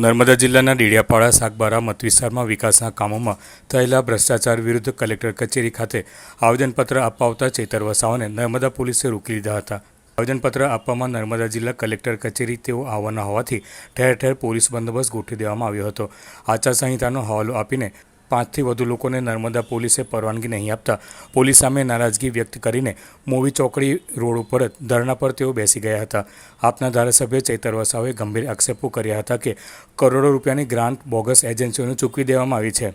નર્મદા જિલ્લાના ડેડિયાપાડા, સાગબારા મત વિસ્તારમાં વિકાસના કામોમાં થયેલા ભ્રષ્ટાચાર વિરુદ્ધ કલેક્ટર કચેરી ખાતે આવેદનપત્ર આપવા આવતા ચેતર વસાવાને નર્મદા પોલીસે રોકી લીધા હતા. આવેદનપત્ર આપવામાં નર્મદા જિલ્લા કલેક્ટર કચેરી તેઓ આવવાના હોવાથી ઠેર ઠેર પોલીસ બંદોબસ્ત ગોઠવી દેવામાં આવ્યો હતો. આચારસંહિતાનો હવાલો આપીને પાંચથી વધુ લોકોને નર્મદા પોલીસે પરવાનગી નહીં આપતા. પોલીસ સામે નારાજગી વ્યક્ત કરીને મોવી ચોકડી રોડ ઉપર ધરણા પર તેઓ બેસી ગયા હતા. આપના ધારાસભ્ય ચૈતર વસાવે ગંભીર આક્ષેપો કર્યા હતા કે કરોડો રૂપિયાની ગ્રાન્ટ બોગસ એજન્સીઓને ચૂકવી દેવામાં આવી છે.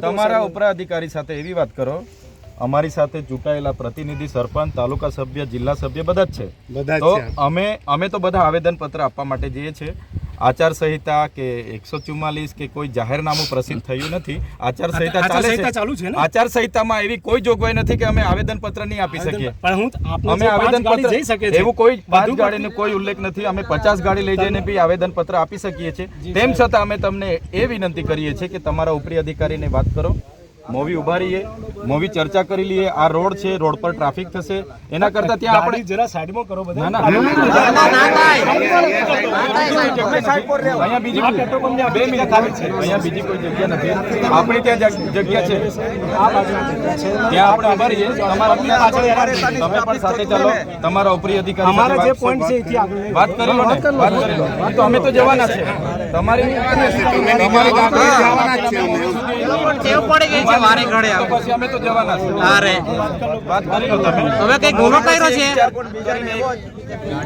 તમારા ઉપરાધિકારી સાથે એવી વાત કરો અમારી સાથે ચૂંટાયેલા પ્રતિનિધિ સરપંચ તાલુકા સભ્ય જિલ્લા સભ્ય બધા જ છે. તો અમે અમે તો બધા આવેદન પત્ર આપવા માટે જઈએ છીએ. આચાર સંહિતા કે એકસો ચુમ્માલીસ કે કોઈ જાહેરનામું પ્રસિદ્ધ થયું નથી આચાર સંહિતા ચાલે છે આચાર સંહિતામાં એવી કોઈ જોગવાઈ નથી કે અમે આવેદન પત્ર નહીં આપી શકીએ. પણ હું અમે જે આવેદન ગાડી જઈ શકે એવું કોઈ પાંચ ગાડીનો કોઈ ઉલ્લેખ નથી. અમે પચાસ ગાડી લઈ જઈને બી આવેદન પત્ર આપી શકીએ છીએ. તેમ છતાં અમે તમને એ વિનંતી કરીએ છીએ કે તમારા ઉપરી અધિકારીને વાત કરો. મોવી ઊભા રહીએ મોવી ચર્ચા કરી લઈએ આ રોડ છે રોડ પર ટ્રાફિક થશે એના કરતા ત્યાં આપણે જરા સાઈડમાં કરો બધા ના ના અહીંયા બીજી બે મિનિટ ખાલી છે અહીંયા બીજી કોઈ જગ્યા નથી આપણી ત્યાં જગ્યા છે ત્યાં આપણે ઊભા રહીએ તમારા તમે પણ સાથે ચાલો તમારા ઉપરી અધિકારી અમારા જે પોઈન્ટ છે આગળ વાત કરી લો ને વાત કરી લો તો અમે તો જવાના છે તમારી તમારી ટેવ પડી ગઈ વારે ઘડે તો પછી અમે તો જવાના છે અરે. વાત કરી લો તમે. હવે કઈ ગુનો કર્યો છે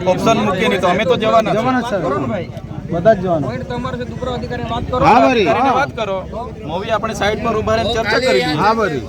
ઓપ્શન મૂકી નહીં તો અમે તો જવાના છે. કરીને વાત કરો. મોવી આપણે સાઈડ પર ઊભા રહીને ચર્ચા કરી લઈએ